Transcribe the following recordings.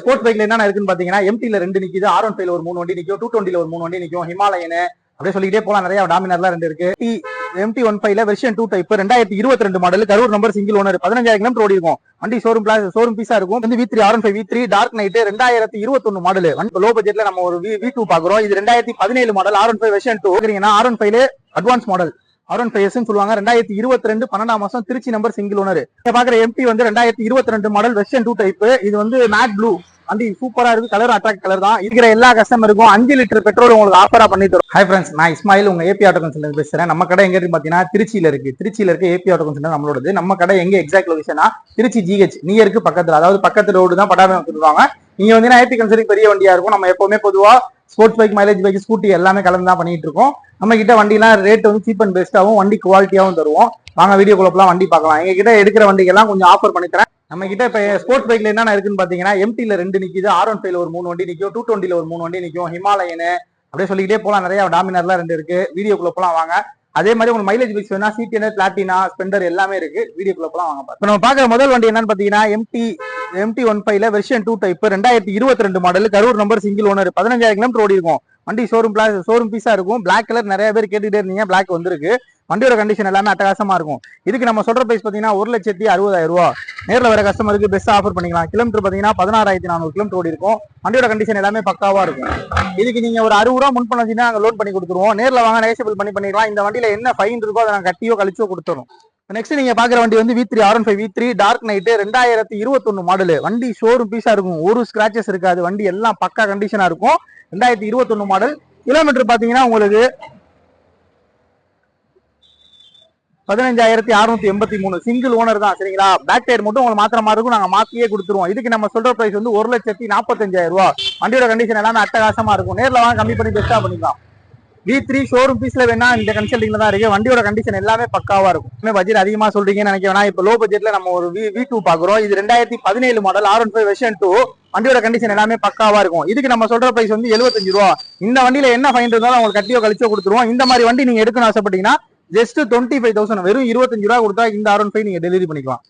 Sports பைக்ல என்ன இருக்குன்னு பாத்தீங்கன்னா எம்டில ரெண்டு நிக்குது ஆர் ஒன் ஃபைவ்ல ஒரு மூணு வண்டி நிக்கும் டூ டுவெண்ட்டில ஒரு மூணு வண்டி நிக்கும் ஹிமாலயன் அப்படியே சொல்லிக்கிட்டே போலாம். நிறைய டாமினர்லாம் ரெண்டு இருக்கு. எம்டி ஒன் ஃபைவ்ல வெர்ஷன் டூ டைப் ரெண்டாயிரத்தி இருபத்தி ரெண்டு model Karur number single owner பதினஞ்சாயிரம் கிலோமீட்டர் ஓடி இருக்கும். வண்டி ஷோரூம் பிளாஸ் ஷோரூம் பீஸா இருக்கும். வந்து V three R one five V three dark night ரெண்டாயிரத்தி இருபத்தொன்னு மாடல் லோ பட்ஜெட்ல நம்ம ஒரு வி டூ பாக்குறோம். இது ரெண்டாயிரத்தி பதினேழு model R one five version two R one ஃபைவ்ல advance model R one five சொல்லுவாங்க. ரெண்டாயிரத்தி இருபத்தி ரெண்டு பன்னெண்டாம் மாசம் திருச்சி நம்பர் சிங்கிள் ஓனர் நீங்க பாக்குற எம்டி வந்து ரெண்டாயிரத்தி இருபத்தி ரெண்டு மாடல் வெர்ஷன் டூ டைப் இது வந்து மேட் ப்ளூ வண்டி சூப்பரா இருக்கு. கலர் அட்ராக்ட் கலர் தான். இருக்கிற எல்லா கஸ்டமருக்கும் அஞ்சு லிட்டர் பெட்ரோல் உங்களுக்கு ஆஃபரா பண்ணி தரும். ஹை ஃப்ரெண்ட்ஸ் நான் இஸ்மாயில் உங்க ஏபி ஆட்டோ கன்சல்டன் பேசுறேன். நம்ம கடை எங்க இருக்கு பாத்தீங்கன்னா திருச்சியில இருக்கு. திருச்சியில இருக்க ஏபி ஆட்டோ கன்சல்டன் நம்மளோடது. நம்ம கடை எங்க எக்ஸாக்ட் லொகேஷனா திருச்சி ஜிஹெச் நியருக்கு பக்கத்துல. அதாவது பக்கத்து ரோடு தான் பட்டாபம் சொல்லுவாங்க நீங்க வந்து ஏபி கன்சல்டிங் பெரிய வண்டியா இருக்கும். நம்ம எப்பவுமே பொதுவா sports bike mileage bike scooty எல்லாமே கலந்து தான் பண்ணிட்டு இருக்கோம். நம்ம கிட்ட வண்டிலாம் ரேட் வந்து சீப் அண்ட் பெஸ்ட்டாகவும் வண்டி குவாலிட்டியாகவும் தருவோம். வாங்க வீடியோ குழப்பெல்லாம் வண்டி பார்க்கலாம். எங்க கிட்ட எடுக்கிற வண்டிகள்லாம் கொஞ்சம் ஆஃபர் பண்ணி தரேன் நம்ம கிட்ட இப்போ ஸ்போர்ட்ஸ் பைக்ல என்னென்ன இருக்குன்னு பார்த்தீங்கன்னா எம்டியில் ரெண்டு நிற்கிது ஆர் ஒன் ஃபைவ்ல ஒரு மூணு வண்டி நிற்கும் டூ டுவெண்ட்டியில் ஒரு மூணு வண்டி நிற்கும் ஹிமாலயனு அப்படியே சொல்லிக்கிட்டே போகலாம். நிறைய டாமினர்லாம் ரெண்டு இருக்கு. வீடியோக்குள்ள போலாம் வாங்க. அதே மாதிரி உங்களுக்கு மைலேஜ் பிக்ஸ் வேணா சிடிஎன் பிளாட்டினா ஸ்பெண்டர் எல்லாமே இருக்கு. வீடியோக்குள்ள போலாம் வாங்க இப்போ நம்ம பார்க்குற முதல் வண்டி என்னன்னு பார்த்தீங்கன்னா எம்டி எம்டி ஒன் ஃபைவ்ல வெர்ஷன் டூ டைப் ரெண்டாயிரத்தி இருபத்தி ரெண்டு model Karur number single owner பதினஞ்சாயிரம் கிலோமீட்டர் ஓடி இருக்கும் வண்டி ஷோரூம் பிளாஸ் ஷோரூம் பீஸா இருக்கும். பிளாக் கலர் நிறைய பேர் கேட்டுட்டே இருந்தீங்க. பிளாக் வந்திருக்கு. வண்டியோட கண்டிஷன் எல்லாமே அட்டகாசமாக இருக்கும். இதுக்கு நம்ம சொல்ற ப்ரைஸ் பார்த்தீங்கன்னா ஒரு லட்சத்தி அறுபதாயிரம் ரூபா. நேரில் வர கஸ்டமருக்கு பெஸ்ட்டாக ஆஃபர் பண்ணிக்கலாம். கிலோமீட்டர் பாத்தீங்கன்னா பதினாறாயிரத்தி நானூறு கிலோமீட்டர் ஓடி இருக்கும். வண்டியோட கண்டிஷன் எல்லாமே பக்காவாக இருக்கும். இதுக்கு நீங்க ஒரு அறுபது ரூபா முன் பண்ணீங்கன்னா நாங்கள் லோன் லோட் பண்ணி கொடுத்துருவோம். நேரில் வாங்க நேசபிள் பண்ணி பண்ணிக்கலாம் இந்த வண்டியில என்ன ஃபைன் இருக்கோ அதை நாங்கள் கட்டியோ கழிச்சோ கொடுத்துரும் நெக்ஸ்ட் நீங்க பாக்குற வண்டி வந்து V three R one five V three dark night ரெண்டாயிரத்தி இருபத்தொன்னு மாடல் வண்டி ஷோரூம் பீஸா இருக்கும். ஒரு ஸ்கிராச்சஸ் இருக்காது. வண்டி எல்லாம் பக்கா கண்டிஷனா இருக்கும். ரெண்டாயிரத்தி இருபத்தொன்னு மாடல் கிலோமீட்டர் பாத்தீங்கன்னா உங்களுக்கு பதினஞ்சாயிரத்தி அறுநூத்தி எண்பத்தி மூணு சிங்கிள் ஓனர் தான் சரிங்களா? பேக் டயர் மட்டும் உங்களுக்கு மாத்திர மாதிரி இருக்கும் நாங்க மாத்தியே கொடுத்துருவோம். இதுக்கு நம்ம சொல்ற பிரைஸ் வந்து ஒரு லட்சத்தி நாற்பத்தஞ்சாயிரம் ரூபா. வண்டியோட கண்டிஷன் எல்லாமே அட்டகாசமா இருக்கும். நேர்ல வாங்க கம்மி பண்ணி பெஸ்டா பண்ணிக்கலாம். வி த்ரீ ஷோரூம் பீஸ்ல வேணா இந்த கன்சல்டிங்ல தான் இருக்கு. வண்டியோட கண்டிஷன் எல்லாமே பக்காவா இருக்கும். இன்னும் பட்ஜெட் அதிகமா சொல்றீங்கன்னு நினைக்க வேணா இப்போ லோ பட்ஜெட்ல நம்ம ஒரு வி வி டூ பாக்குறோம். இது ரெண்டாயிரத்தி பதினேழு model R one five version two வண்டியோட கண்டிஷன் எல்லாமே பக்காவா இருக்கும். இதுக்கு நம்ம சொல்ற பிரைஸ் வந்து எழுபத்தஞ்சு ரூபா. இந்த வண்டியில என்ன ஃபைன் இருந்தாலும் உங்களுக்கு கட்டியோ கழிச்சோ கொடுத்துருவோம். இந்த மாதிரி வண்டி நீங்க எடுக்கணும் ஆசைப்பட்டீங்கன்னா ஜஸ்ட் டுவெண்ட்டி ஃபைவ் தௌசண்ட் வெறும் இருபத்தஞ்சு ரூபா கொடுத்தா இந்த ஆர் ஒன் ஃபைவ் நீங்க டெலிவரி பண்ணிக்கலாம்.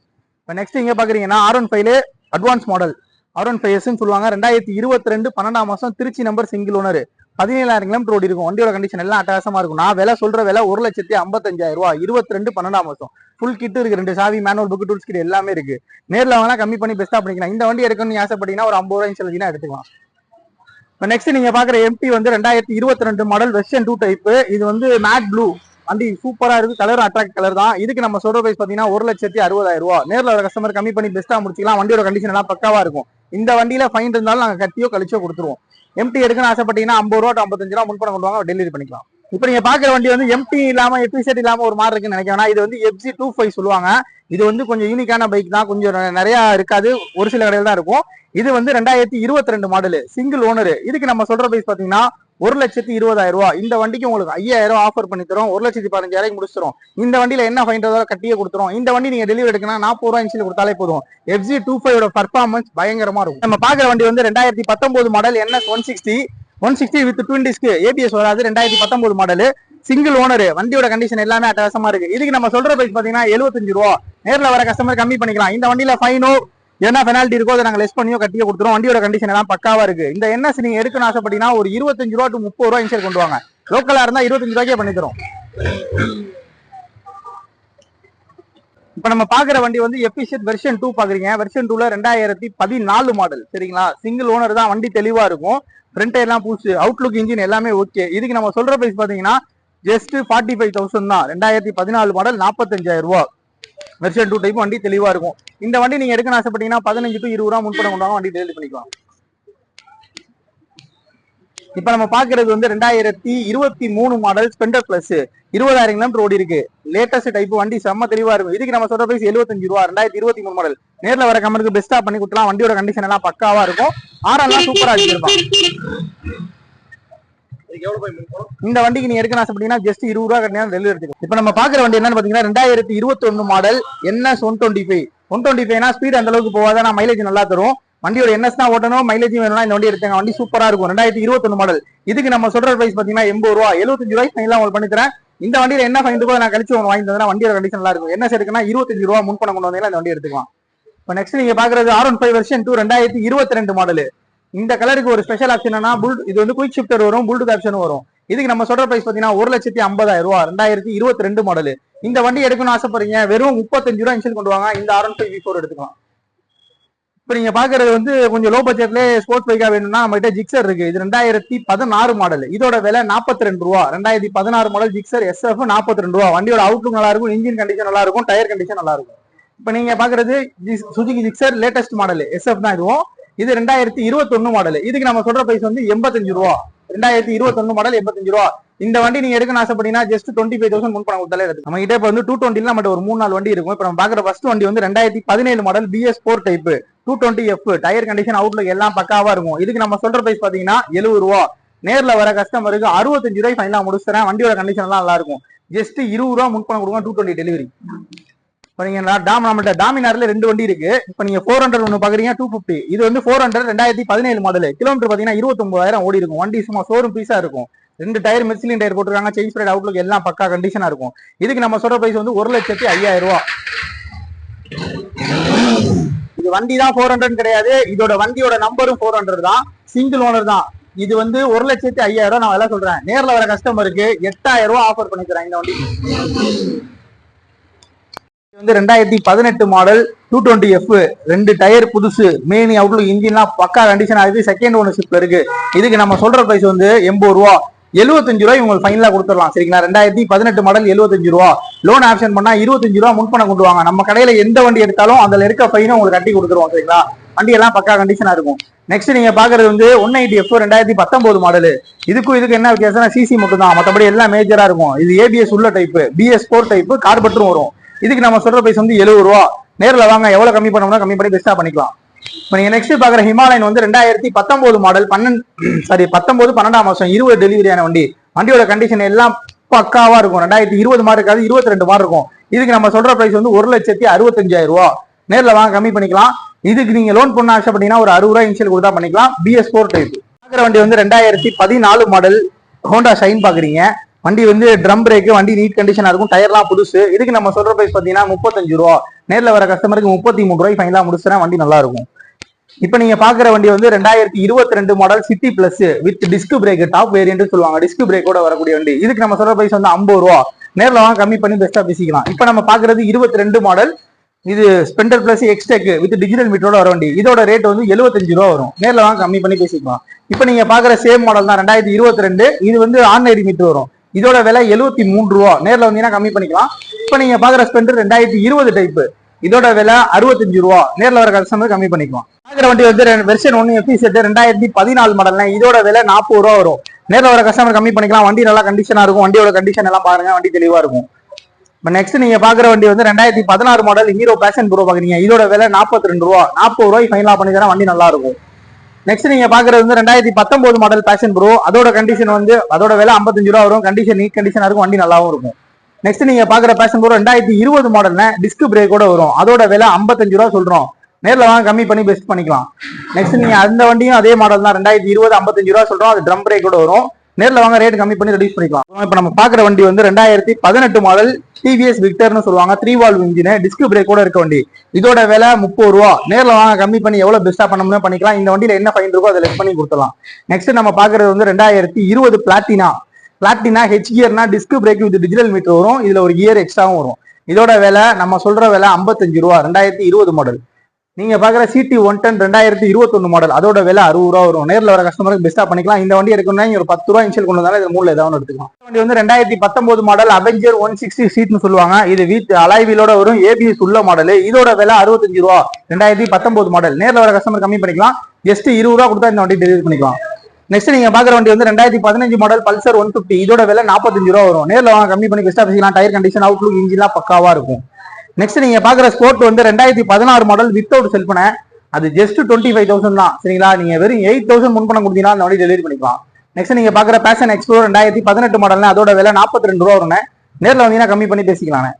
இப்போ நெக்ஸ்ட் இங்கே பாக்குறீங்கன்னா ஆர் ஒன் ஃபைவ்ல advance model R one five எஸ்ன்னு சொல்லுவாங்க. ரெண்டாயிரத்தி இருபத்தி ரெண்டு பன்னெண்டாம் மாசம் திருச்சி நம்பர் சிங்கிள் ஓனர் பதினேழாயிரம் கிலோமீட்டர் ஓடி இருக்கும். வண்டியோட கண்டிஷன் எல்லாம் அட்டகாசமா இருக்கும். நான் விலை சொல்ற விலை ஒரு லட்சத்தி ஐம்பத்தஞ்சாயிரம் ரூபா இருபத்தி ரெண்டு பன்னெண்டாம் மாசம். ஃபுல் கிட் இருக்கு. ரெண்டு சாவி மேனுவல் புக் டூல்ஸ் கிட் எல்லாமே இருக்கு. நேரில் வாங்கினா கம்மி பண்ணி பெஸ்ட்டாக பண்ணிக்கலாம் இந்த வண்டி எடுக்கணும்னு ஆசைப்பட்டீங்கன்னா ஒரு ஐம்பது ரூபாய் இன்சல்ஜினா எடுத்துக்கலாம். இப்போ நெக்ஸ்ட் நீங்க பாக்குற எம்டி வந்து ரெண்டாயிரத்தி இருபத்தி ரெண்டு மாடல் வெர்ஷன் டூ டைப் இது வந்து மேட் ப்ளூ வண்டி சூப்பரா இருக்கு. கலர் அட்ராக்ட் கலர் தான். இதுக்கு நம்ம சொல்ற பிரைஸ் பாத்தீங்கன்னா ஒரு லட்சத்தி அறுபதாயிரம் ரூபா. நேரில் வர கஸ்டமர் கம்மி பண்ணி பெஸ்டா முடிச்சிக்கலாம். வண்டியோட கண்டிஷன் எல்லாம் பக்காவா இருக்கும். இந்த வண்டியில ஃபைன் இருந்தாலும் நாங்க கட்டியோ கழிச்சோ கொடுத்துருவோம். எம்டி எடுக்கணும்னு ஆசைப்பட்டீங்கன்னா ஐம்பது ரூபா ஐம்பத்தஞ்சு ரூபா முன்பணம் கொண்டு வாங்க. டெலிவரி பண்ணிக்கலாம். இப்போ நீங்க பாக்குற வண்டி வந்து எம்டி இல்லாம எபிசெட் இல்லாம ஒரு மாதிரி இருக்குன்னு நினைக்கிறேன் இது வந்து எஃப்சி டூ ஃபைவ் சொல்லுவாங்க. இது வந்து கொஞ்சம் யூனிக்கான பைக் தான். கொஞ்சம் நிறைய இருக்காது. ஒரு சில கடையில் தான் இருக்கும். இது வந்து ரெண்டாயிரத்தி இருபத்தி ரெண்டு மாடல் சிங்கிள் ஓனர் இதுக்கு நம்ம சொல்ற பிரைஸ் பாத்தீங்கன்னா ஒரு லட்சத்தி இருபதாயிரம் ரூபா. இந்த வண்டிக்கு உங்களுக்கு ஐயாயிரம் ஆஃபர் பண்ணி தரோம். ஒரு லட்சத்தி பதினஞ்சாயிரம் முடிச்சிடும் இந்த வண்டியில என்ன ஃபைன் கட்டியே கொடுத்துரும். இந்த வண்டி நீங்க டெலிவரி எடுக்கணும் நாற்பது ரூபாய் இன்ச்சில் கொடுத்தாலே போதும். எஃப்ஜி டூ ஃபைவ் பர்ஃபார்மன்ஸ் பயங்கரமா இருக்கும். நம்ம பாக்குற வண்டி வந்து ரெண்டாயிரத்தி பத்தொன்பது model NS one sixty one sixty with twin disc ABS வராது. ரெண்டாயிரத்தி பத்தொன்பது மாடல் சிங்கிள் ஓனர் வண்டியோட கண்டிஷன் எல்லாமே அட்டகாசமா இருக்கு. இதுக்கு நம்ம சொல்ற பிரைஸ் பாத்தீங்கன்னா எழுபத்தஞ்சு ரூபா. நேர்ல வர கஸ்டமர் கம்மி பண்ணிக்கலாம். இந்த வண்டியில ஃபைனோ என்ன பெனால்ட்டி இருக்கோ அதை நாங்கள் லெஸ் பண்ணியோ கட்டியோ கொடுத்துரும் வண்டியோட கண்டிஷன் எல்லாம் பக்காவா இருக்கு. இந்த என்எஸ் நீங்க எடுக்கணும் ஆசைப்பட்டீங்கன்னா ஒரு இருபத்தஞ்சு ரூபா டு முப்பது ரூபா இன்சர் கொண்டு வாங்க. லோக்கலா இருந்தா இருபத்தஞ்சு ரூபாய்க்கே பண்ணி தரும் இப்ப நம்ம பாக்குற வண்டி வந்து எபிஷியட் வெர்ஷன் டூ பாக்குறீங்க. வெர்ஷன் டூல ரெண்டாயிரத்தி பதினாலு மாடல் சரிங்களா? சிங்கிள் ஓனர் தான். வண்டி தெளிவா இருக்கும். ஃப்ரண்ட் எல்லாம் பூச்சு அவுட்லுக் இன்ஜின் எல்லாமே ஓகே இதுக்கு நம்ம சொல்ற பிரைஸ் பாத்தீங்கன்னா ஜஸ்ட் ஃபார்ட்டி ஃபைவ் தௌசண்ட் தான். ரெண்டாயிரத்தி பதினாலு மாடல் நாற்பத்தஞ்சாயிரம் ரூபா வெர்ஷன் டூ டைப் வண்டி தெளிவா இருக்கும். இந்த வண்டி நீங்க எடுக்கணும் ஆசைப்பட்டீங்கன்னா பதினஞ்சு டு இருபது ரூபா முன்பணம் கொண்டு வாங்க வண்டி டெலிவரி பண்ணிக்கலாம். இப்ப நம்ம பாக்குறது வந்து ரெண்டாயிரத்தி இருபத்தி மூணு மாடல் ஸ்பெண்டர் பிளஸ் இருபதாயிரம் கிலோமீட்டர் ஓடி இருக்கு. லேட்டஸ்ட் டைப் வண்டி செம்ம தெளிவா இருக்கும். இதுக்கு நம்ம சொல்ற பிரைஸ் எழுபத்தஞ்சு ரூபா ரெண்டாயிரத்தி இருபத்தி மூணு மாடல் நேர்ல வர கம்பெனிக்கு பெஸ்டா பண்ணி கொடுக்கலாம். வண்டியோட கண்டிஷன் எல்லாம் பக்காவா இருக்கும். ஆரெல்லாம் சூப்பரா வச்சிருப்பான். இந்த வண்டிக்கு நீங்க எடுக்கணும் ஆசைப்பட்டீங்கன்னா ஜஸ்ட் இருபது ரூபா கட்டினா வெளியே எடுத்துக்கும் இப்போ நம்ம பாக்குற வண்டி என்னன்னு பாத்தீங்கன்னா ரெண்டாயிரத்தி இருபத்தி ஒன்னு model NS one twenty five one twenty ஃபைவ்னா speed அந்த அளவுக்கு போகாத நான் மைலேஜ் நல்லா தரும். வண்டியோட என்எஸ் தான் ஓட்டணும் மைலேஜ் வேணும்னா இந்த வண்டி எடுத்தாங்க வண்டி சூப்பரா இருக்கும். ரெண்டாயிரத்தி இருபத்தொன்னு மாடல் இதுக்கு நம்ம சொல்ற பிரைஸ் பாத்தீங்கன்னா எண்பது ரூபா. எழுபத்தஞ்சு ரூபாய் ஃபைனலா உங்களுக்கு பண்ணி தரேன். இந்த வண்டியில என்ன ஃபைன் இருக்கோ நான் கழிச்சு வாங்கி தந்தா வண்டியோட கண்டிஷன் நல்லா இருக்கும். என்ன இருக்குன்னா இருபத்தஞ்சு ரூபா முன்பணம் கொண்டு வந்தீங்கன்னா இந்த வண்டி எடுத்துக்கலாம். இப்போ நெக்ஸ்ட் நீங்க பாக்குறது R one five version two ரெண்டாயிரத்தி இருபத்தி ரெண்டு மாடல் இந்த கலருக்கு ஒரு ஸ்பெஷல் ஆப்ஷன் என்னன்னா புல் இது வந்து குயிக் ஷிஃப்டர் வரும் புல்டூத் ஆப்ஷன் வரும். இதுக்கு நம்ம சொல்ற பிரைஸ் பாத்தீங்கன்னா ஒரு லட்சத்தி ஐம்பதாயிரம் ரூபா ரெண்டாயிரத்தி இருபத்தி ரெண்டு மாடல் இந்த வண்டி எடுக்கணும்னு ஆசைப்படுறீங்க வெறும் முப்பத்தஞ்சு ரூபா இன்ஷியல் கொண்டு வாங்க இந்த ஆர் ஒன் ஃபைவ் ஃபோர் எடுத்துக்கலாம். இப்போ நீங்க பாக்குறது வந்து கொஞ்சம் லோ பட்ஜெட்ல ஸ்போர்ட்ஸ் பைக்கா வேணும்னா நம்ம கிட்ட ஜிக்ஸர் இருக்கு. இது ரெண்டாயிரத்தி பதினாறு மாடல் இதோட விலை நாற்பத்தி ரெண்டு ரூபா ரெண்டாயிரத்தி பதினாறு மாடல் ஜிக்ஸர் எஸ்எஃப் நாற்பத்தி ரெண்டு ரூபா வண்டியோட அவுட்லுக் நல்லா இருக்கும் இன்ஜின் கண்டிஷன் நல்லா இருக்கும் டயர் கண்டிஷன் நல்லா இருக்கும். இப்போ நீங்க பாக்குறது Suzuki Gixxer latest model SF தான் இதுவும். இது ரெண்டாயிரத்தி இருபத்தொன்னு மாடல் இதுக்கு நம்ம சொல்ற பிரைஸ் வந்து எண்பத்தஞ்சு ரூபா. ரெண்டாயிரத்தி இருபத்தொன்னு மாடல் எண்பத்தஞ்சு ரூபா. இந்த வண்டி நீங்க எடுக்கணும் ஆசைப்பட்டீங்கன்னா ஜஸ்ட் டுவெண்ட்டி ஃபைவ் தௌசண்ட் முன் பணம் கொடுத்தாலே எடுத்து நம்ம கிட்ட இப்போ வந்து டூ டுவெண்ட்டில நம்ம ஒரு மூணு நாள் வண்டி இருக்கும். இப்போ நம்ம பாக்குற ஃபர்ஸ்ட் வண்டி வந்து ரெண்டாயிரத்தி பதினேழு model BS four type two twenty F tyre condition outlook எல்லாம் பக்காவா இருக்கும். இதுக்கு நம்ம சொல்ற பிரைஸ் பாத்தீங்கன்னா எழுபது ரூபா. நேர்ல வர கஸ்டமருக்கு அறுபத்தஞ்சு ரூபாய் ஃபைனலா முடிச்சுறேன் வண்டியோட கண்டிஷன் எல்லாம் நல்லா இருக்கும். ஜஸ்ட் இருபது ரூபா முன் பணம் கொடுங்க டூ டுவெண்ட்டி டெலிவரி இப்போ நீங்க டாம் நம்மள்ட்ட டாமினார்ல ரெண்டு வண்டி இருக்கு. இப்போ நீங்க ஃபோர் ஹண்ட்ரட் ஒன்று பாக்குறீங்க டூ ஃபிஃப்டி இது வந்து ஃபோர் ஹண்ட்ரட் ரெண்டாயிரத்தி பதினேழு மாடல் கிலோமீட்டர் பாத்தீங்கன்னா இருபத்தொன்பதாயிரம் ஓடி இருக்கும். வண்டி சும்மா ஷோரூம் பீஸா இருக்கும். ரெண்டு டயர் மிர்சிலின் டயர் போட்டுருக்காங்க. செயின் ஸ்ப்ரைட் அவுட்லுக் எல்லாம் பக்கா கண்டிஷனா இருக்கும். இதுக்கு நம்ம சொல்ற பிரைஸ் வந்து ஒரு லட்சத்தி ஐயாயிரம் ரூபா. இது வண்டி தான் ஃபோர் ஹண்ட்ரட் கிடையாது. இதோட வண்டியோட நம்பரும் ஃபோர் ஹண்ட்ரட் தான். சிங்கிள் ஓனர் தான். இது வந்து ஒரு லட்சத்தி ஐயாயிரம் ரூபா நான் எல்லாம் சொல்றேன். நேர்ல வர கஸ்டமருக்கு எட்டாயிரம் ரூபா ஆஃபர் பண்ணி தரேன் இந்த வண்டி. வந்து ரெண்டாயிரத்தி பதினெட்டு மாடல் டூ டுவெண்ட்டி எஃப் ரெண்டு டயர் புதுசு. மேனி அவுட்லுக் இன்ஜின்லாம் பக்கா கண்டிஷன் ஆகுது செகண்ட் ஓனர்ஷிப்ல இருக்கு. இதுக்கு நம்ம சொல்ற பிரைஸ் வந்து எண்பது ரூபா. எழுபத்தஞ்சு ரூபாய் உங்களுக்கு ஃபைனலா கொடுத்துடலாம். சரிங்களா? ரெண்டாயிரத்தி பதினெட்டு மாடல் எழுபத்தஞ்சு ரூபா. லோன் ஆப்ஷன் பண்ணா இருபத்தஞ்சு ரூபா முன்பணம் கொண்டு வாங்க. நம்ம கடையில எந்த வண்டி எடுத்தாலும் அதுல இருக்க ஃபைனும் உங்களுக்கு கட்டி கொடுத்துருவோம். சரிங்களா? வண்டி எல்லாம் பக்கா கண்டிஷனா இருக்கும். நெக்ஸ்ட் நீங்க பாக்குறது வந்து ஒன் எயிட்டி எஃப் ரெண்டாயிரத்தி பத்தொன்பது மாடல் இதுக்கும் இதுக்கு என்ன வித்தியாசம்னா சிசி மட்டும் தான் மற்றபடி எல்லாம் மேஜரா இருக்கும். இது ஏபிஎஸ் உள்ள டைப் பிஎஸ் ஃபோர் டைப் கார்பெட்டரும் வரும். இதுக்கு நம்ம சொல்ற பிரைஸ் வந்து எழுபது ரூபா. நேரில் வாங்க எவ்வளவு கம்மி பண்ணோம்னா கம்மி பண்ணி பெஸ்டா பண்ணிக்கலாம். இப்போ நீங்க நெக்ஸ்ட் பாக்குற ஹிமாலயன் வந்து ரெண்டாயிரத்தி பத்தொன்பது மாடல் பன்னெண்டு சாரி பத்தொன்பது பன்னெண்டாம் மாசம் இருபது டெலிவரியான வண்டி. வண்டியோட கண்டிஷன் எல்லாம் பக்காவா இருக்கும். ரெண்டாயிரத்தி இருபது மாடு இருக்காது இருபத்தி ரெண்டு மாடு இருக்கும். இதுக்கு நம்ம சொல்ற பிரைஸ் வந்து ஒரு லட்சத்தி அறுபத்தஞ்சாயிரம் ரூபா. நேரில் வாங்க கம்மி பண்ணிக்கலாம். இதுக்கு நீங்க லோன் பண்ண ஆசைப்பட்டீங்கன்னா ஒரு அறுபது ரூபா இன்ஷியல் கொடுத்தா பண்ணிக்கலாம். பிஎஸ் ஃபோர் டைப் பாக்குற வண்டி வந்து ரெண்டாயிரத்தி பதினாலு மாடல் ஹோண்டா ஷைன் பாக்குறீங்க வண்டி வந்து ட்ரம் பிரேக்கு வண்டி நீட் கண்டிஷனாக இருக்கும் டயர்லாம் புதுசு. இதுக்கு நம்ம சொல்கிற ப்ரைஸ் பார்த்தீங்கன்னா முப்பத்தஞ்சு ரூபா. நேரில் வர கஸ்டமருக்கு முப்பத்தி மூணு ரூபாய் ஃபைனலாக முடிச்சுனா வண்டி நல்லா இருக்கும். இப்போ நீங்கள் பார்க்குற வண்டி வந்து ரெண்டாயிரத்தி இருபத்தி ரெண்டு model city plus with disc brake top variant சொல்லுவாங்க. டிஸ்க் பிரேக்கோட வரக்கூடிய வண்டி. இதுக்கு நம்ம சொல்கிற ப்ரைஸ் வந்து ஐம்பது ரூபா. நேரில் வாங்க கம்மி பண்ணி பெஸ்ட்டாக பேசிக்கலாம். இப்போ நம்ம பார்க்குறது இருபத்தி ரெண்டு மாடல் இது Splendor plus XTEC with digital மீட்டரோட வர வண்டி. இதோட ரேட் வந்து எழுபத்தஞ்சு ரூபா வரும். நேரில் வாங்க கம்மி பண்ணி பேசிக்கலாம். இப்போ நீங்கள் பார்க்குற சேம் மாடல் தான் ரெண்டாயிரத்தி இருபத்தி ரெண்டு இது வந்து ஆன்லைன் மீட்டர் வரும். இதோட விலை எழுபத்தி மூன்று ரூபா. நேரில் வந்தீங்கன்னா கம்மி பண்ணிக்கலாம். இப்போ நீங்க பாக்குற ஸ்பெண்டர் ரெண்டாயிரத்தி இருபது டைப் இதோட விலை அறுபத்தஞ்சு ரூபா. நேரில் வர கஸ்டமர் கம்மி பண்ணிக்கலாம். பாக்குற வண்டி வந்து வெர்ஷன் ஒன்று எஃபி செட் ரெண்டாயிரத்தி பதினாலு மாடல்னா இதோட விலை நாற்பது ரூபா வரும். நேரில் வர கஸ்டமர் கம்மி பண்ணிக்கலாம். வண்டி நல்லா கண்டிஷனாக இருக்கும். வண்டியோட கண்டிஷன் எல்லாம் பாருங்க. வண்டி தெளிவாக இருக்கும். இப்போ நெக்ஸ்ட் நீங்க பாக்குற வண்டி வந்து ரெண்டாயிரத்தி பதினாறு மாடல் ஹீரோ பேஷன் ப்ரோ பாக்குறீங்க. இதோட விலை நாற்பத்தி ரெண்டு ரூபா. நாற்பது ரூபாய் ஃபைனலாக பண்ணி தரேன் வண்டி நல்லா இருக்கும். நெக்ஸ்ட் நீங்க பாக்குறது வந்து ரெண்டாயிரத்தி பத்தொன்பது மாடல் பேஷன் ப்ரோ அதோட கண்டிஷன் வந்து அதோட விலை ஐம்பத்தஞ்சு ரூபா வரும். கண்டிஷன் நீட் கண்டிஷனா இருக்கும். வண்டி நல்லாவும் இருக்கும். நெக்ஸ்ட் நீங்க பாக்குற பேஷன் ப்ரோ ரெண்டாயிரத்தி இருபது மாடல்னா டிஸ்க் பிரேக்கோட வரும். அதோட விலை ஐம்பத்தஞ்சு ரூபா சொல்றோம். நேரில் வாங்க கம்மி பண்ணி பெஸ்ட் பண்ணிக்கலாம். நெக்ஸ்ட் நீங்க அந்த வண்டியும் அதே மாடல் தான். ரெண்டாயிரத்தி இருபது ஐம்பத்தஞ்சு ரூபா சொல்றோம். அது ட்ரம் பிரேக்கோட வரும். நேரில் வாங்க ரேட் கம்மி பண்ணி ரெடியூஸ் பண்ணிக்கலாம். இப்போ நம்ம பார்க்குற வண்டி வந்து ரெண்டாயிரத்தி பதினெட்டு மாடல் டிவிஎஸ் விக்டர்னு சொல்லுவாங்க. த்ரீ வால்வ் இன்ஜின் டிஸ்க் பிரேக்கோட இருக்க வண்டி. இதோட விலை முப்பது ரூபா. நேரில் வாங்க கம்மி பண்ணி எவ்வளோ பெஸ்ட்டாக பண்ண முடியும் பண்ணிக்கலாம். இந்த வண்டியில் என்ன ஃபைன் இருக்கோ அதை லெஸ் பண்ணி கொடுத்துலாம் நெக்ஸ்ட் நம்ம பார்க்குறது வந்து ரெண்டாயிரத்தி இருபது Platina Platina H கியர்னா disc brake with digital meter வரும். இதில் ஒரு கியர் எக்ஸ்ட்ராவும் வரும். இதோட விலை நம்ம சொல்ற விலை ஐம்பத்தஞ்சு ரூபா. ரெண்டாயிரத்தி இருபது மாடல் நீங்க பாக்குற சிடி ஒன் டென் ரெண்டாயிரத்தி இருபத்தொன்னு மாடல் அதோட விலை அறுபது ரூபா வரும். நேரில் வர கஸ்டமருக்கு பெஸ்டா பண்ணிக்கலாம். இந்த வண்டி எடுக்கணும்னா ஒரு பத்து ரூபா இன்ஷியல் கொண்டு வந்தாலும் இது மூணு ஏதாவது எடுத்துக்கலாம். வண்டி வந்து ரெண்டாயிரத்தி பத்தொன்பது மாடல் அவெஞ்சர் ஒன் சிக்ஸ்டி சீட்னு சொல்லுவாங்க. இது வீட் அலைவிலோட வரும். ஏபிஎஸ் உள்ள மாடல் இதோட விலை அறுபத்தஞ்சு ரூபா. ரெண்டாயிரத்தி பத்தொன்பது மாடல் நேரில் வர கஸ்டமர் கம்மி பண்ணிக்கலாம். ஜஸ்ட் இருபது ரூபா கொடுத்தா இந்த வண்டி டெலிவரி பண்ணிக்கலாம். நெக்ஸ்ட் நீங்க பாக்குற வண்டி வந்து ரெண்டாயிரத்தி பதினஞ்சு மாடல் பல்சர் ஒன் பிப்டி இதோட விலை நாற்பத்தஞ்சு ரூபா வரும். நேரில் வாங்க கம்மி பண்ணி பெஸ்டா பேசிக்கலாம். டயர் கண்டிஷன் அவுட்லுக் இன்ஜின்லாம் பக்காவா இருக்கும். நெக்ஸ்ட் நீங்க பாக்குற ஸ்போர்ட் வந்து ரெண்டாயிரத்தி பதினாறு மாடல் வித்தவுட் செல்பன அது ஜஸ்ட் டுவெண்ட்டி ஃபைவ் தௌசண்ட் தான். சரிங்களா? நீங்க வெறும் எயிட் தௌசண்ட் முன்பணம் கொடுத்தீங்கன்னா அந்த வண்டி டெலிவரி பண்ணிக்கலாம். நெக்ஸ்ட் நீங்க பாக்குற பேஷன் எக்ஸ்ப்ளோர் ரெண்டாயிரத்தி பதினெட்டு மாடல்னா அதோட விலை நாற்பத்தி ரெண்டு ரூபா வரும் நேரில் வந்தீங்கன்னா கம்மி பண்ணி பேசிக்கலாம்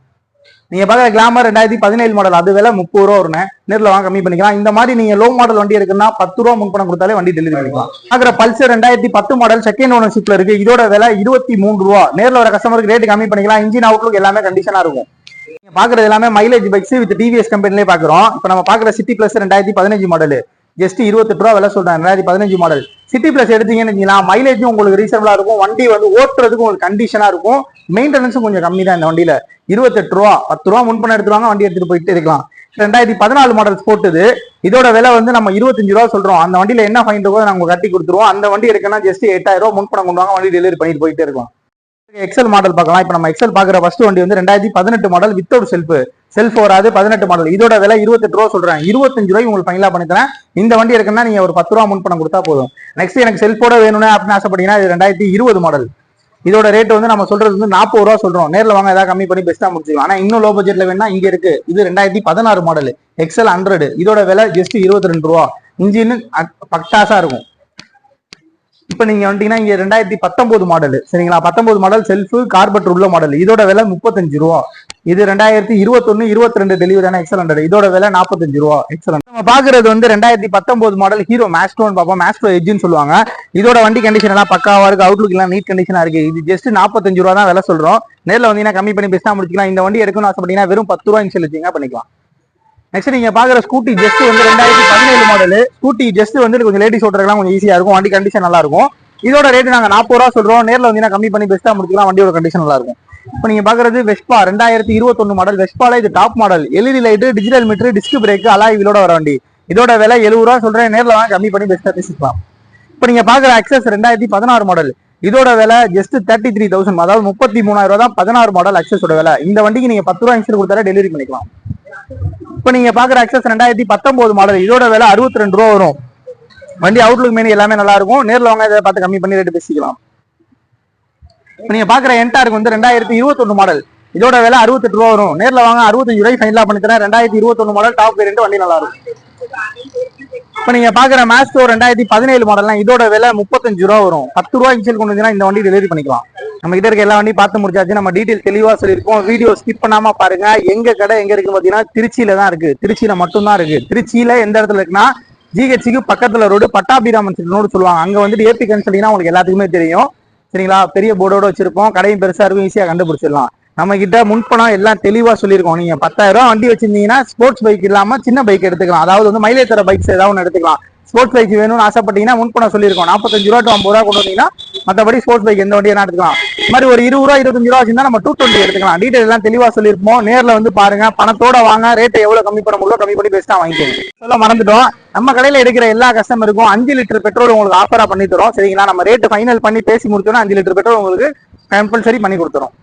நீங்க பாக்குற கிளாமர் ரெண்டாயிரத்தி பதினேழு மாடல் அது விலை முப்பது ரூபா வரும் நேரில் வாங்க கம்மி பண்ணிக்கலாம். இந்த மாதிரி நீங்க லோ மாடல் வண்டி இருக்குன்னா பத்து ரூபா முன்பணம் கொடுத்தாலே வண்டி டெலிவரி பண்ணிக்கலாம். பாக்குற பல்சர் ரெண்டாயிரத்தி பத்து மாடல் செகண்ட் ஓனர்ஷிப்ல இருக்கு. இதோட விலை இருபத்தி மூணு ரூபா. நேரில் வர கஸ்டமருக்கு ரேட் கம்மி பண்ணிக்கலாம். இன்ஜின் அவுட்லுக் எல்லாமே கண்டிஷனா இருக்கும். நீங்க பாக்குறது எல்லாமே மைலேஜ் பைக்ஸ் வித் டிவிஎஸ் கம்பெனிலே பாக்குறோம். இப்போ நம்ம பாக்குற சிட்டி பிளஸ் ரெண்டாயிரத்தி பதினஞ்சு மாடல் ஜஸ்ட் இருபத்தெட்டு ரூபா விலை சொல்றேன் ரெண்டாயிரத்தி பதினஞ்சு மாடல் சிட்டி பிளஸ் எடுத்தீங்கன்னு வச்சுக்கலாம் மைலேஜும் உங்களுக்கு ரீசனபிளா இருக்கும். வண்டி வந்து ஓட்டுறதுக்கு உங்களுக்கு கண்டிஷனா இருக்கும். மெயின்டெனன்ஸும் கொஞ்சம் கம்மி தான் இந்த வண்டியில. இருபத்தெட்டு ரூபா பத்து ரூபா முன்பணம் எடுத்துருவாங்க வண்டி எடுத்துட்டு போயிட்டு இருக்கலாம். ரெண்டாயிரத்தி பதினாலு மாடல் ஸ்போர்ட்டுது இதோட விலை வந்து நம்ம இருபத்தஞ்சு ரூபா சொல்றோம். அந்த வண்டியில என்ன ஃபைன் இருக்கோ நாங்க கட்டி கொடுத்துருவோம். அந்த வண்டி எடுக்கனா ஜஸ்ட் எட்டாயிரம் ரூபா முன்பணம் கொண்டு வாங்க வண்டி டெலிவரி பண்ணிட்டு போயிட்டே இருக்கலாம். எக்ஸல் மாடல் பார்க்கலாம். இப்போ நம்ம எக்ஸல் பார்க்குற ஃபர்ஸ்ட் வண்டி வந்து ரெண்டாயிரத்தி பதினெட்டு மாடல் வித்தவுட் செல்ஃப் செல்ஃப் வராது பதினெட்டு மாடல் இதோட விலை இருபத்தெட்டு ரூபா சொல்றேன் இருபத்தஞ்சு ரூபாய் உங்களுக்கு ஃபைனலாக பண்ணித்தரேன் இந்த வண்டி இருக்குன்னா நீங்க ஒரு பத்து ரூபா முன்பணம் கொடுத்தா போதும். நெக்ஸ்ட் எனக்கு செல்ஃபோட வேணும்னு அப்படின்னு ஆசைப்பட்டீங்கன்னா இது ரெண்டாயிரத்தி இருபது மாடல் இதோட ரேட் வந்து நம்ம சொல்றது வந்து நாற்பது ரூபா சொல்றோம். நேரில் வாங்க ஏதாவது கம்மி பண்ணி பெஸ்ட்டாக முடிச்சுக்கலாம். ஆனால் இன்னும் லோ பட்ஜெட்ல வேணா இங்க இருக்கு. இது ரெண்டாயிரத்தி பதினாறு மாடல் எக்ஸல் ஹண்ட்ரட் இதோட விலை ஜஸ்ட் இருபத்தி ரெண்டு ரூபா. இன்ஜின் பட்டாசா இருக்கும். இப்போ நீங்க வந்துட்டீங்கன்னா இங்க ரெண்டாயிரத்தி பத்தொன்பது மாடல் சரிங்களா? பத்தொன்பது மாடல் செல்ஃப் கார்பெட் உள்ள மாடல் இதோட விலை முப்பத்தஞ்சு ரூபா. இது ரெண்டாயிரத்தி இருபத்தொன்னு இருபத்தி ரெண்டு டெலிவரியான எக்ஸல் ஹண்ட்ரட் இதோட விலை நாற்பத்தஞ்சு ரூபா. எக்ஸல் நம்ம பாக்குறது வந்து ரெண்டாயிரத்தி பத்தொன்பது மாடல் ஹீரோ மேஸ்ட்ரோன்னு பார்ப்போம். மேஸ்ட்ரோ எஜ்ஜுன்னு சொல்லுவாங்க. இதோட வண்டி கண்டிஷன் எல்லாம் பக்காவா இருக்கு. அவுட்லுக் எல்லாம் நீட் கண்டிஷனா இருக்கு. இது ஜஸ்ட் நாற்பத்தஞ்சு ரூபா தான் விலை சொல்றோம். நேர்ல வந்தீங்கன்னா கம்மி பண்ணி பேசினா முடிச்சுக்கலாம். இந்த வண்டி எடுக்கணும்னு ஆசைப்பட்டீங்கன்னா வெறும் பத்து ரூபா இன்சல் வச்சீங்க பண்ணிக்கலாம். நெக்ஸ்ட் நீங்க பாக்குற ஸ்கூட்டி ஜஸ்ட் வந்து ரெண்டாயிரத்தி பதினேழு மாடல் ஸ்கூட்டி ஜஸ்ட் வந்து கொஞ்சம் லேடிஸ் ஓட்டுறதுலாம் கொஞ்சம் ஈஸியா இருக்கும். வண்டி கண்டிஷன் நல்லா இருக்கும். இதோட ரேட் நாங்க நாற்பது ரூபா சொல்றோம். நேர்ல வந்தீங்கன்னா கம்மி பண்ணி பெஸ்ட்டா முடிக்கலாம் வண்டியோட கண்டிஷன் நல்லா இருக்கும். இப்போ நீங்க பாக்குறது வெஸ்பா ரெண்டாயிரத்தி இருபத்தொன்னு மாடல் வெஸ்பால இது top model LED light digital meter disc brake alloy வீலோட வர வண்டி. இதோட விலை எழுபது ரூபா சொல்றேன். நேர்ல வாங்க கம்மி பண்ணி பெஸ்ட்டா பேசிக்கலாம். இப்போ நீங்க பாக்குற அக்சஸ் ரெண்டாயிரத்தி பதினாறு மாடல் இதோட விலை ஜஸ்ட் தேர்ட்டி த்ரீ தௌசண்ட் அதாவது முப்பத்தி மூணாயிரம் ரூபா தான் பதினாறு மாடல் அக்சஸோட விலை. இந்த வண்டிக்கு நீங்க பத்து ரூபா இன்சூர் கொடுத்தாலே டெலிவரி பண்ணிக்கலாம். இப்போ நீங்க பாக்குற அக்சஸ் ரெண்டாயிரத்தி பத்தொன்பது மாடல் இதோட விலை அறுபத்தி ரெண்டு ரூபா வரும். வண்டி அவுட்லுக் மீன் எல்லாமே நல்லா இருக்கும். நேர்ல வாங்க இதை பார்த்து கம்மி பண்ணி ரேட்டு பேசிக்கலாம். இப்போ நீங்க பாக்குற என்டாருக்கு வந்து ரெண்டாயிரத்தி இருபத்தொன்னு மாடல் இதோட விலை அறுபத்தெட்டு ரூபா வரும். நேர்ல வாங்க அறுபத்தஞ்சு ரூபாய் ஃபைனலா பண்ணி தரேன். ரெண்டாயிரத்தி இருபத்தொன்னு மாடல் டாப் ரெண்டு வண்டி நல்லா இருக்கும். இப்போ நீங்க பாக்குற மேஸ்டோ ரெண்டாயிரத்தி பதினேழு மாடல்லாம் இதோட விலை முப்பத்தஞ்சு ரூபா வரும். பத்து ரூபா இன்ச்சல் கொண்டு வந்தீங்கன்னா இந்த வண்டி டெலிவரி பண்ணிக்கலாம். நம்ம கிட்ட இருக்க எல்லா வண்டியும் பார்த்து முடிச்சாச்சு. நம்ம டீட்டெயில் தெளிவா சொல்லியிருக்கோம். வீடியோ ஸ்கிப் பண்ணாம பாருங்க. எங்க கடை எங்க இருக்கு பாத்தீங்கன்னா திருச்சியில தான் இருக்கு. திருச்சியில மட்டும்தான் இருக்கு. திருச்சியில எந்த இடத்துல இருக்குன்னா ஜிஹெச்சுக்கு பக்கத்துல ரோடு பட்டாபிராமன் ரோடு சொல்லுவாங்க. அங்க வந்துட்டு ஏபி கன்சல்டிங்னா உங்களுக்கு எல்லாத்துக்குமே தெரியும். சரிங்களா? பெரிய போர்டோட வச்சிருப்போம் கடையும் பெருசா இருக்கும். ஈஸியா கண்டுபிடிச்சிடலாம். நம்ம கிட்ட முன்பணம் எல்லாம் தெளிவா சொல்லியிருக்கோம். நீங்க பத்தாயிரம் ரூபாய் வண்டி வச்சிருந்தீங்கன்னா ஸ்போர்ட்ஸ் பைக் இல்லாம சின்ன பைக் எடுத்துக்கலாம். அதாவது வந்து மைலேஜ் தர பைக்ஸ் ஏதாவது ஒன்று எடுத்துக்கலாம். ஸ்போர்ட்ஸ் பைக் வேணும்னு ஆசைப்பட்டீங்கன்னா முன்பணம் சொல்லியிருக்கோம். நாற்பத்தஞ்சு ரூபா டு ஐம்பது ரூபா கொண்டு வந்தீங்கன்னா மற்றபடி ஸ்போர்ட்ஸ் பைக் எந்த வண்டியா எடுத்துக்கலாம். மாதிரி ஒரு இருபது ரூபா இருபத்தஞ்சு ரூபா வச்சிருந்தா நம்ம டூ டுவெண்ட்டி எடுத்துக்கலாம். டீடைல் எல்லாம் தெளிவாக சொல்லியிருப்போம். நேரில் வந்து பாருங்க. பணத்தோட வாங்க. ரேட்டை எவ்வளோ கம்மி பண்ண முடியல கம்மி பண்ணி பெஸ்ட்டாக வாங்கிக்கோங்க. சொல்ல மறந்துட்டோம். நம்ம கடையில் எடுக்கிற எல்லா கஸ்டமருக்கும் அஞ்சு லிட்டர் பெட்ரோல் உங்களுக்கு ஆஃபராக பண்ணி தரோம் சரிங்களா? நம்ம ரேட்டு ஃபைனல் பண்ணி பேசி முடிச்சோன்னா அஞ்சு லிட்டர் பெட்ரோல் உங்களுக்கு கம்பல்சரி பண்ணி கொடுத்துரும்